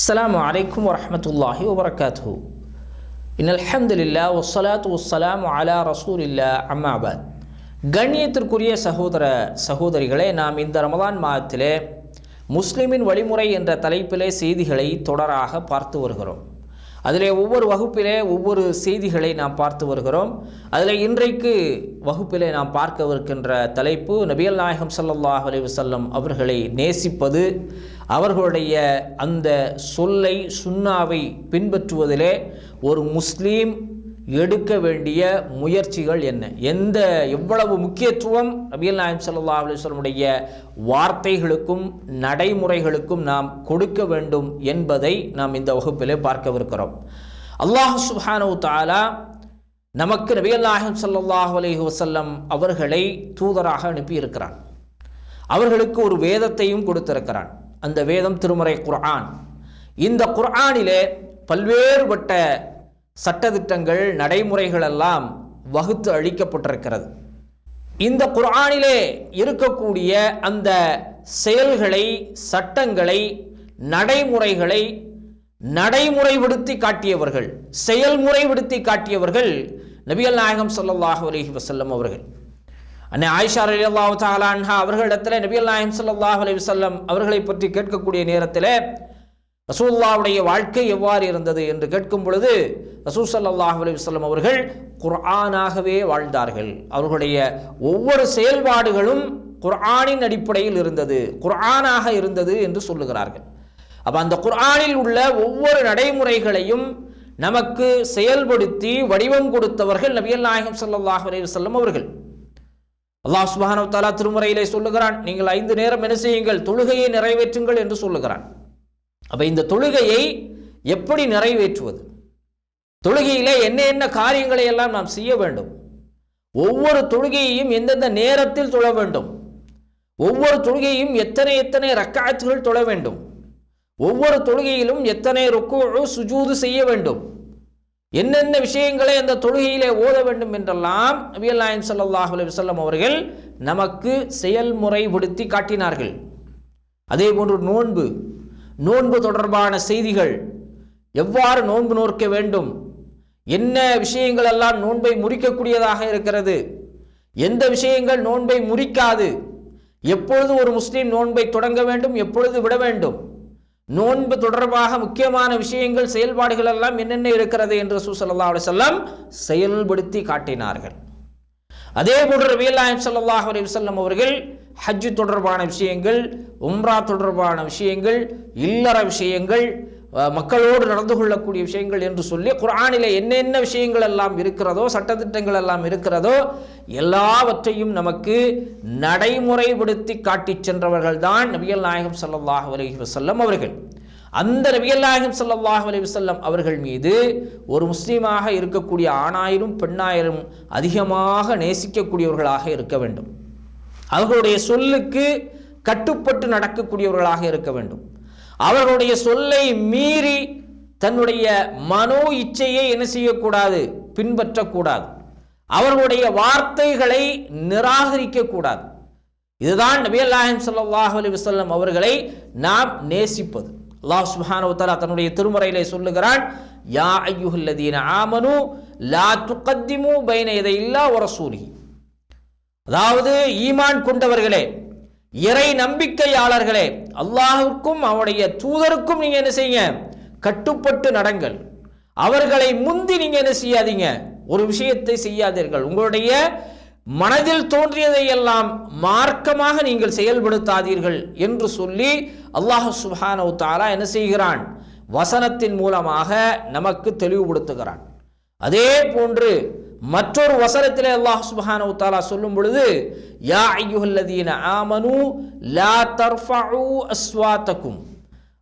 السلام عليكم ورحمة الله وبركاته إن الحمد لله والصلاة والسلام على رسول الله أما بعد கண்ணியத்திற்குரிய சகோதர சகோதரிகளே நாம் இந்த ரமதான் மாதத்திலே முஸ்லிமின் வழிமுறை என்ற தலைப்பிலே செய்திகளை தொடராக பார்த்து வருகிறோம் அதில் ஒவ்வொரு வகுப்பிலே ஒவ்வொரு செய்திகளை நாம் பார்த்து வருகிறோம். அதில் இன்றைக்கு வகுப்பிலே நாம் பார்க்கவிருக்கின்ற தலைப்பு நபியல் நாயகம் சல்லாஹ் அலி வல்லம் அவர்களை நேசிப்பது அவர்களுடைய அந்த சொல்லை சுன்னாவை பின்பற்றுவதிலே ஒரு முஸ்லீம் எடுக்க வேண்டிய முயற்சிகள் என்ன? எந்த எவ்வளவு முக்கியத்துவம் நபியல் நாயம் சல்லா அலுவலமுடைய வார்த்தைகளுக்கும் நடைமுறைகளுக்கும் நாம் கொடுக்க வேண்டும் என்பதை நாம் இந்த வகுப்பிலே பார்க்கவிருக்கிறோம். அல்லாஹ் சுஹானு தாலா நமக்கு நபியல் நாயகம் ஸல்லல்லாஹு அலைஹி அவர்களை தூதராக அனுப்பியிருக்கிறான். அவர்களுக்கு ஒரு வேதத்தையும் கொடுத்திருக்கிறான். அந்த வேதம் திருமறை குர்ஆன். இந்த குர்ஆனிலே பல்வேறுபட்ட சட்டத்திட்டங்கள் நடைமுறைகள் எல்லாம் வகுத்து அளிக்கப்பட்டிருக்கிறது. இந்த குரானிலே இருக்கக்கூடிய அந்த செயல்களை சட்டங்களை நடைமுறைகளை நடைமுறைப்படுத்தி காட்டியவர்கள் செயல்முறைப்படுத்தி காட்டியவர்கள் நபிகள் நாயகம் ஸல்லல்லாஹு அலஹி வசல்லம் அவர்கள். அன்னை ஆயிஷா ரலியல்லாஹு தஆலா அன்ஹா அவர்களிடத்தில் நபிகள் நாயகம் ஸல்லல்லாஹு அலி வசல்லம் அவர்களை பற்றி கேட்கக்கூடிய நேரத்தில் ரசூல்லாவுடைய வாழ்க்கை எவ்வாறு இருந்தது என்று கேட்கும் பொழுது ரசூ சல்லாஹ் அலிவசல்லம் அவர்கள் குர்ஆனாகவே வாழ்ந்தார்கள். அவர்களுடைய ஒவ்வொரு செயல்பாடுகளும் குர்ஆனின் அடிப்படையில் இருந்தது குர்ஆனாக இருந்தது என்று சொல்லுகிறார்கள். அப்போ அந்த குர்ஆனில் உள்ள ஒவ்வொரு நடைமுறைகளையும் நமக்கு செயல்படுத்தி வடிவம் கொடுத்தவர்கள் நபியல் நாயகம் சல்லாஹ் அலைஹி அவர்கள். அல்லாஹ் சுப்ஹானஹு வ சொல்லுகிறான் நீங்கள் ஐந்து நேரம் என்ன செய்யுங்கள்? தொழுகையை நிறைவேற்றுங்கள் என்று சொல்லுகிறான். அப்போ இந்த தொழுகையை எப்படி நிறைவேற்றுவது? தொழுகையிலே என்ன என்ன காரியங்களை எல்லாம் நாம் செய்ய வேண்டும்? ஒவ்வொரு தொழுகையையும் எந்தெந்த நேரத்தில் தொழ வேண்டும்? ஒவ்வொரு தொழுகையும் எத்தனை எத்தனை ரக்காத்துகள் தொழ வேண்டும்? ஒவ்வொரு தொழுகையிலும் எத்தனை ருக்கு சுஜூது செய்ய வேண்டும்? என்னென்ன விஷயங்களை அந்த தொழுகையிலே ஓத வேண்டும் என்றெல்லாம் நபியல் நாயம் ஸல்லல்லாஹு அலைஹி அவர்கள் நமக்கு செயல்முறைப்படுத்தி காட்டினார்கள். அதே போன்று நோன்பு நோன்பு தொடர்பான செய்திகள். எவ்வாறு நோன்பு நோக்க வேண்டும்? என்ன விஷயங்கள் எல்லாம் நோன்பை முறிக்கக்கூடியதாக இருக்கிறது? எந்த விஷயங்கள் நோன்பை முறிக்காது? எப்பொழுது ஒரு முஸ்லீம் நோன்பை தொடங்க வேண்டும்? எப்பொழுது விட வேண்டும்? நோன்பு தொடர்பாக முக்கியமான விஷயங்கள் செயல்பாடுகள் எல்லாம் என்னென்ன இருக்கிறது என்று சூசல்லா சொல்லம் செயல்படுத்தி காட்டினார்கள். அதே போன்று ரபியல் சல்லாஹ் அலி அலைஹி அவர்கள் ஹஜ் தொடர்பான விஷயங்கள் உம்ரா தொடர்பான விஷயங்கள் இல்லற விஷயங்கள் மக்களோடு நடந்து கொள்ளக்கூடிய விஷயங்கள் என்று சொல்லி குரானில் என்னென்ன விஷயங்கள் எல்லாம் இருக்கிறதோ சட்டத்திட்டங்கள் எல்லாம் இருக்கிறதோ எல்லாவற்றையும் நமக்கு நடைமுறைப்படுத்தி காட்டிச் சென்றவர்கள் தான் நபியல் நாயகம் சல்லாஹ் அலைஹி வசல்லம் அவர்கள். அந்த நபியல் நாயகம் சல்லாஹ் அலி வசல்லம் அவர்கள் மீது ஒரு முஸ்லீமாக இருக்கக்கூடிய ஆணாயிரும் பெண்ணாயிரும் அதிகமாக நேசிக்கக்கூடியவர்களாக இருக்க வேண்டும். அவர்களுடைய சொல்லுக்கு கட்டுப்பட்டு நடக்கக்கூடியவர்களாக இருக்க வேண்டும். அவர்களுடைய சொல்லை மீறி தன்னுடைய மனோ இச்சையை என்ன செய்யக்கூடாது? பின்பற்றக்கூடாது. அவர்களுடைய வார்த்தைகளை நிராகரிக்கக்கூடாது. இதுதான் நபி அல்லாஹிம் சல்லாஹ் அலி வஸல்லம் அவர்களை நாம் நேசிப்பது. அல்லாஹ் சுஹானு வ தன்னுடைய திருமறையிலே சொல்லுகிறான் யா அய்யுஹல்லதீன ஆமனு லா துக்கத்திமு பைன யதையில்லா இல்லா ரசூலிஹி. அதாவது ஈமான் கொண்டவர்களே இறை நம்பிக்கையாளர்களே அல்லாஹுக்கும் அவனுடைய தூதருக்கும் நீங்க என்ன செய்யுங்க? கட்டுப்பட்டு நடங்கள். அவர்களை முந்தி நீங்க என்ன செய்யாதீங்க? ஒரு விஷயத்தை செய்யாதீர்கள். உங்களுடைய மனதில் தோன்றியதை எல்லாம் மார்க்கமாக நீங்கள் செயல்படுத்தாதீர்கள் என்று சொல்லி அல்லாஹ் சுஹானவு தாலா என்ன செய்கிறான்? வசனத்தின் மூலமாக நமக்கு தெளிவுபடுத்துகிறான். அதே போன்று மற்றொரு வசனத்தில் அல்லாஹ் சுப்ஹானஹு உத்தாலா சொல்லும் பொழுது யா ஐயுஹல்லதீன ஆமனு லா தர்ஃபஉ அஸ்வாத்தக்கும்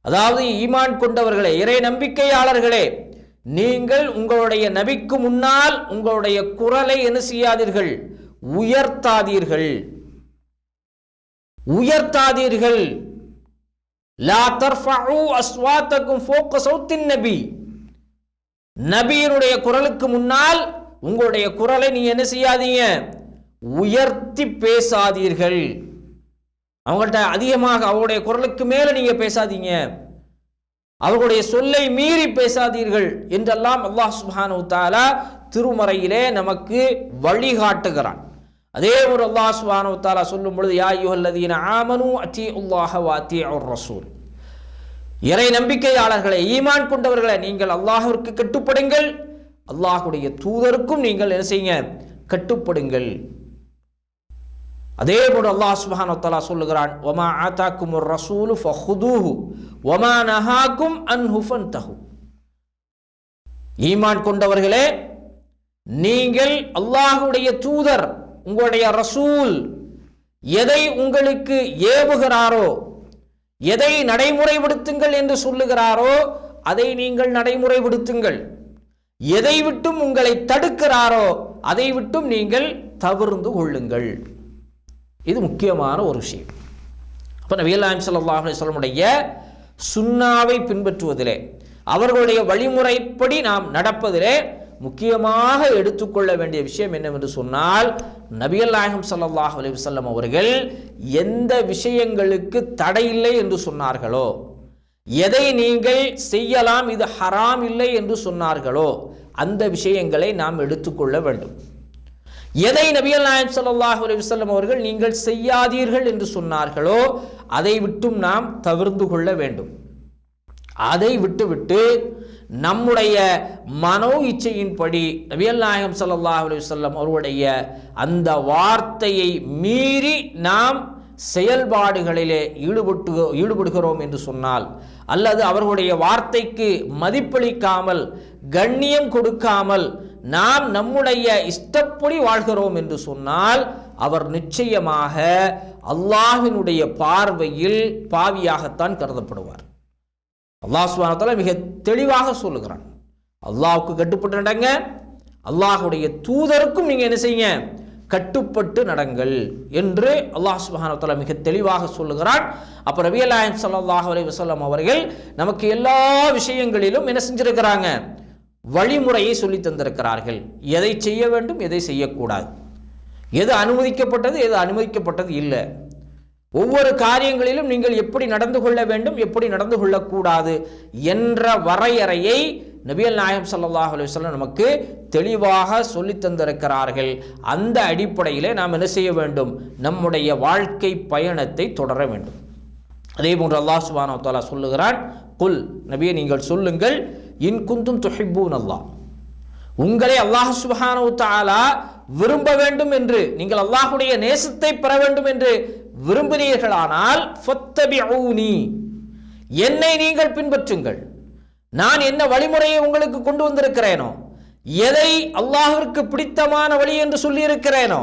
அதாவது ஈமான் கொண்டவர்களே இறை நம்பிக்கையாளர்களே நீங்கள் உங்களுடைய நபிக்கு முன்னால் உங்களுடைய குரலை என்ன செய்யாதீர்கள்? உயர்த்தாதீர்கள். உயர்த்தாதீர்கள். லா தர்ஃபஉ அஸ்வாத்தக்கும் ஃபோக்கஸ் சௌத்தின் நபி. நபியினுடைய குரலுக்கு முன்னால் உங்களுடைய குரலை நீங்கள் என்ன செய்யாதீங்க? உயர்த்தி பேசாதீர்கள். அவங்கள்ட்ட அதிகமாக அவருடைய குரலுக்கு மேலே நீங்கள் பேசாதீங்க. அவர்களுடைய சொல்லை மீறி பேசாதீர்கள் என்றெல்லாம் அல்லாஹ் சுபானு தாலா திருமறையிலே நமக்கு வழிகாட்டுகிறான். அதே ஒரு அல்லாஹ் சுபானு தாலா சொல்லும் பொழுது யா யுஹல்லதீன ஆமனு அத்தி உல்லாஹ வாத்தி ரசூல். இறை நம்பிக்கையாளர்களை ஈமான் கொண்டவர்களை நீங்கள் அல்லாஹிற்கு கட்டுப்படுங்கள். அல்லாஹுடைய தூதருக்கும் நீங்கள் என்ன செய்யுங்க? கட்டுப்படுங்கள். அதே போல அல்லாஹ் சுப்ஹானஹு வ தஆலா சொல்லுகிறான் ஒரு ஆதாக்குமுர் ரசூலு ஃபஹுதூஹு வமா நஹாக்கும் அன்ஹு தஹு ஈமான் கொண்டவர்களே நீங்கள் அல்லாஹுடைய தூதர் உங்களுடைய ரசூல் எதை உங்களுக்கு ஏவுகிறாரோ எதை நடைமுறைப்படுத்துங்கள் என்று சொல்லுகிறாரோ அதை நீங்கள் நடைமுறைப்படுத்துங்கள். எதை விட்டும் உங்களை தடுக்கிறாரோ அதை விட்டும் நீங்கள் தவிர்ந்து கொள்ளுங்கள். இது முக்கியமான ஒரு விஷயம். அப்போ நபியல்லாம் சல்லாஹ் சொல்லமுடைய சுண்ணாவை பின்பற்றுவதிலே அவர்களுடைய வழிமுறைப்படி நாம் நடப்பதிலே முக்கியமாக எடுத்துக்கொள்ள வேண்டிய விஷயம் என்னவென்று சொன்னால் நபிகள் நாயகம் சல்லாஹ் அலி வல்லம் அவர்கள் எந்த விஷயங்களுக்கு தடையில்லை என்று சொன்னார்களோ எதை நீங்கள் செய்யலாம் இது ஹராம் இல்லை என்று சொன்னார்களோ அந்த விஷயங்களை நாம் எடுத்துக்கொள்ள வேண்டும். எதை நபியல் நாயம் சல்லாஹ் அலைஹி அவர்கள் நீங்கள் செய்யாதீர்கள் என்று சொன்னார்களோ அதை விட்டும் நாம் தவிர்ந்து கொள்ள வேண்டும். அதை விட்டுவிட்டு நம்முடைய மனோ இச்சையின்படி நபியல் நாயகம் சல்லாஹ் அலைஹி அவருடைய அந்த வார்த்தையை மீறி நாம் செயல்பாடுகளிலே ஈடுபட்டு ஈடுபடுகிறோம் என்று சொன்னால் அல்லது அவர்களுடைய வார்த்தைக்கு மதிப்பளிக்காமல் கண்ணியம் கொடுக்காமல் நாம் நம்முடைய இஷ்டப்படி வாழ்கிறோம் என்று சொன்னால் அவர் நிச்சயமாக அல்லாஹினுடைய பார்வையில் பாவியாகத்தான் கருதப்படுவார். அல்லாஹ் சுபானத்தால மிக தெளிவாக சொல்லுகிறான். அல்லாஹுக்கு கட்டுப்பட்டு நடங்க. அல்லாஹுடைய தூதருக்கும் நீங்க என்ன செய்யுங்க? கட்டுப்பட்டு நடங்கள் என்று அல்லாஹ் சுபஹானத்தால மிக தெளிவாக சொல்லுகிறான். அப்போ ரவி அலாயன் சல்லாஹ் அலி வஸல்லம் அவர்கள் நமக்கு எல்லா விஷயங்களிலும் என்ன செஞ்சிருக்கிறாங்க? வழிமுறையை சொல்லி தந்திருக்கிறார்கள். எதை செய்ய வேண்டும் எதை செய்யக்கூடாது. எது அனுமதிக்கப்பட்டது எது அனுமதிக்கப்பட்டது இல்லை. ஒவ்வொரு காரியங்களிலும் நீங்கள் எப்படி நடந்து கொள்ள வேண்டும் எப்படி நடந்து கொள்ளக்கூடாது என்ற வரையறையை நபியல் நாயகம் சல்லாஹ் அலுவலம் நமக்கு தெளிவாக சொல்லி தந்திருக்கிறார்கள். அந்த அடிப்படையிலே நாம் என்ன செய்ய வேண்டும்? நம்முடைய வாழ்க்கை பயணத்தை தொடர வேண்டும். அதே போன்று அல்லாஹ் சுப்ஹானஹு தாலா சொல்லுகிறான் குல் நபியை நீங்கள் சொல்லுங்கள் இன் குந்தும் துஹிப்பூன் அல்லாஹ். உங்களை அல்லாஹ் சுப்ஹானஹு தாலா விரும்ப வேண்டும் என்று நீங்கள் அல்லாஹுடைய நேசத்தை பெற வேண்டும் என்று விரும்பினீர்களானால் என்னை நீங்கள் பின்பற்றுங்கள். நான் என்ன வழிமுறையை உங்களுக்கு கொண்டு வந்திருக்கிறேனோ எதை அல்லாஹிற்கு பிடித்தமான வழி என்று சொல்லியிருக்கிறேனோ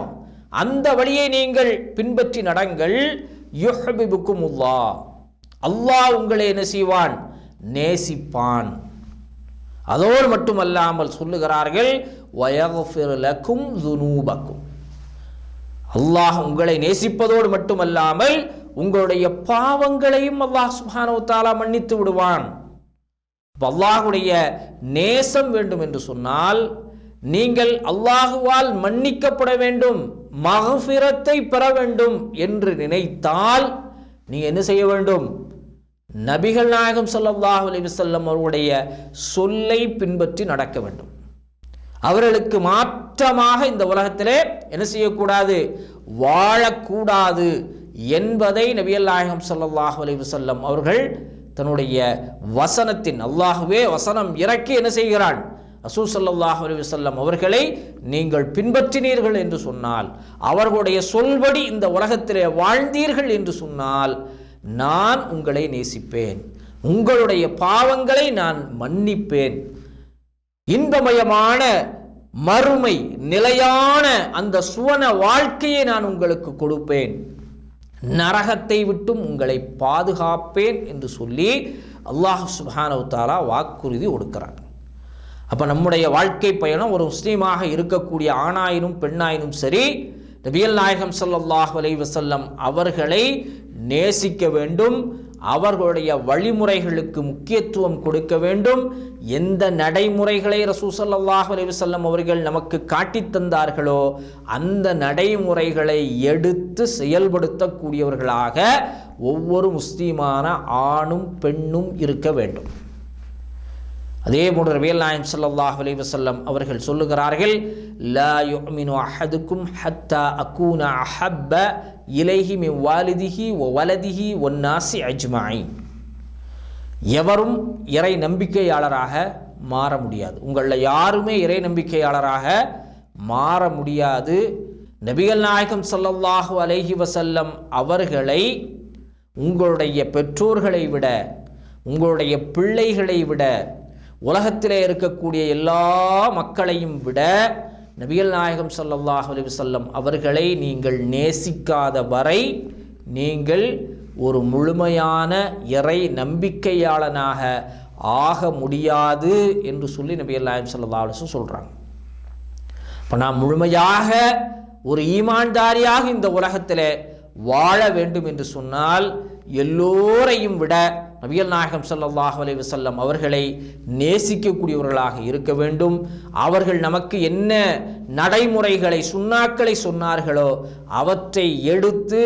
அந்த வழியை நீங்கள் பின்பற்றி நடங்கள். யுஹ்பிபுக்குமுல்லா அல்லாஹ் உங்களை என்ன செய்வான்? நேசிப்பான். அதோடு மட்டுமல்லாமல் சொல்லுகிறார்கள் வயஃபிர் துனூபக்கும் அல்லாஹ் உங்களை நேசிப்பதோடு மட்டுமல்லாமல் உங்களுடைய பாவங்களையும் அல்லாஹ் சுப்ஹானஹு தாலா மன்னித்து விடுவான். அல்லாஹுடைய நேசம் வேண்டும் என்று சொன்னால் நீங்கள் அல்லாஹுவால் மன்னிக்கப்பட வேண்டும் மகஃபிரத்தை பெற வேண்டும் என்று நினைத்தால் நீ என்ன செய்ய வேண்டும்? நபிகள் நாயகம் ஸல்லல்லாஹு அலைஹி வஸல்லம் அவருடைய சொல்லை பின்பற்றி நடக்க வேண்டும். அவர்களுக்கு மாற்றமாக இந்த உலகத்திலே என்ன செய்யக்கூடாது? வாழக்கூடாது என்பதை நபிகள் நாயகம் ஸல்லல்லாஹு அலைஹி வஸல்லம் அவர்கள் தன்னுடைய வசனத்தின் அல்லாகவே வசனம் இறக்கி என்ன செய்கிறான் ரசூல் சல்லாஹ் அலி வல்லம் அவர்களை நீங்கள் பின்பற்றினீர்கள் என்று சொன்னால் அவர்களுடைய சொல்படி இந்த உலகத்திலே வாழ்ந்தீர்கள் என்று சொன்னால் நான் உங்களை நேசிப்பேன். உங்களுடைய பாவங்களை நான் மன்னிப்பேன். இன்பமயமான மறுமை நிலையான அந்த சுவன வாழ்க்கையை நான் உங்களுக்கு கொடுப்பேன். நரகத்தை விட்டும் உங்களை பாதுகாப்பேன் என்று சொல்லி அல்லாஹ் சுப்ஹானஹு தாலா வாக்குறுதி கொடுக்கிறார் அப்போ நம்முடைய வாழ்க்கை பயணம் ஒரு முஸ்லீமாக இருக்கக்கூடிய ஆணாயினும் பெண்ணாயினும் சரி நபியல் நாயகம் சல்லாஹ் அலை வசல்லம் அவர்களை நேசிக்க வேண்டும் அவர்களுடைய வழிமுறைகளுக்கு முக்கியத்துவம் கொடுக்க வேண்டும். எந்த நடைமுறைகளை ரசூசல்லாஹ் அலிவசல்லம் அவர்கள் நமக்கு காட்டித் தந்தார்களோ அந்த நடைமுறைகளை எடுத்து செயல்படுத்தக்கூடியவர்களாக ஒவ்வொரு முஸ்லீமான ஆணும் பெண்ணும் இருக்க வேண்டும். அதே போன்று ரபியல் நாயம் சல்லாஹ் அலைஹி அவர்கள் சொல்லுகிறார்கள் லா யுமினு அஹதுக்கும் ஹத்தா அக்கூன அஹப்ப இலைஹி மின் வாலிதிஹி ஒ வலதிஹி ஒன்னாசி அஜ்மாயி எவரும் இறை நம்பிக்கையாளராக மாற முடியாது. உங்களில் யாருமே இறை நம்பிக்கையாளராக மாற முடியாது. நபிகள் நாயகம் சல்லல்லாஹு அலைஹி வசல்லம் அவர்களை உங்களுடைய பெற்றோர்களை விட உங்களுடைய பிள்ளைகளை விட உலகத்திலே இருக்கக்கூடிய எல்லா மக்களையும் விட நபிகள் நாயகம் சல்லாஹ் அலி வல்லம் அவர்களை நீங்கள் நேசிக்காத வரை நீங்கள் ஒரு முழுமையான இறை நம்பிக்கையாளனாக ஆக முடியாது என்று சொல்லி நபிகள் நாயகம் சல்லா அலைஹி சொல்கிறாங்க இப்போ நாம் முழுமையாக ஒரு ஈமான்தாரியாக இந்த உலகத்தில் வாழ வேண்டும் என்று சொன்னால் எல்லோரையும் விட நபியல் நாயகம் சல்லாஹ் அலி வசல்லம் அவர்களை நேசிக்கக்கூடியவர்களாக இருக்க வேண்டும். அவர்கள் நமக்கு என்ன நடைமுறைகளை சுண்ணாக்களை சொன்னார்களோ அவற்றை எடுத்து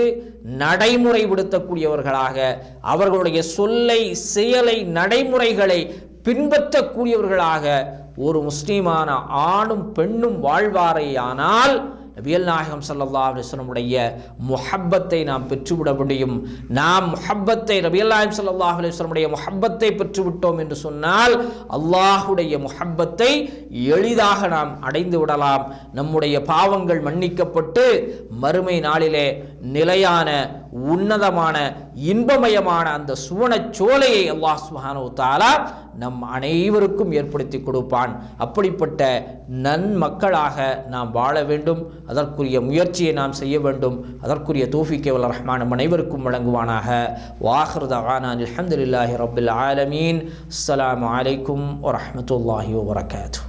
நடைமுறைப்படுத்தக்கூடியவர்களாக அவர்களுடைய சொல்லை செயலை நடைமுறைகளை பின்பற்றக்கூடியவர்களாக ஒரு முஸ்லீமான ஆணும் பெண்ணும் வாழ்வாரேயானால் நபியல் நாயகம் சல்லா அலைஹி முஹப்பத்தை நாம் பெற்றுவிட முடியும். நாம் முஹப்பத்தை நபியல் நாயகம் சல்லா அலைஹி முஹப்பத்தை பெற்றுவிட்டோம் என்று சொன்னால் அல்லாஹுடைய முஹப்பத்தை எளிதாக நாம் அடைந்து விடலாம். நம்முடைய பாவங்கள் மன்னிக்கப்பட்டு மறுமை நாளிலே நிலையான உன்னதமான இன்பமயமான அந்த சுவனச் சோலையை அல்லாஹ் சுப்ஹானஹு வ நம் அனைவருக்கும் ஏற்படுத்தி கொடுப்பான். அப்படிப்பட்ட நன்மக்களாக நாம் வாழ வேண்டும். அதற்குரிய முயற்சியை நாம் செய்ய வேண்டும். அதற்குரிய தோஃபிக்கேவல் ரஹ்மான் அனைவருக்கும் வழங்குவானாக. வாஹிர் தவானான் அல்ஹம்துலில்லாஹி ரப்பில் ஆலமீன். அஸ்லாம் வலைக்கும் வரமத்துல்லாஹி வரகாத்து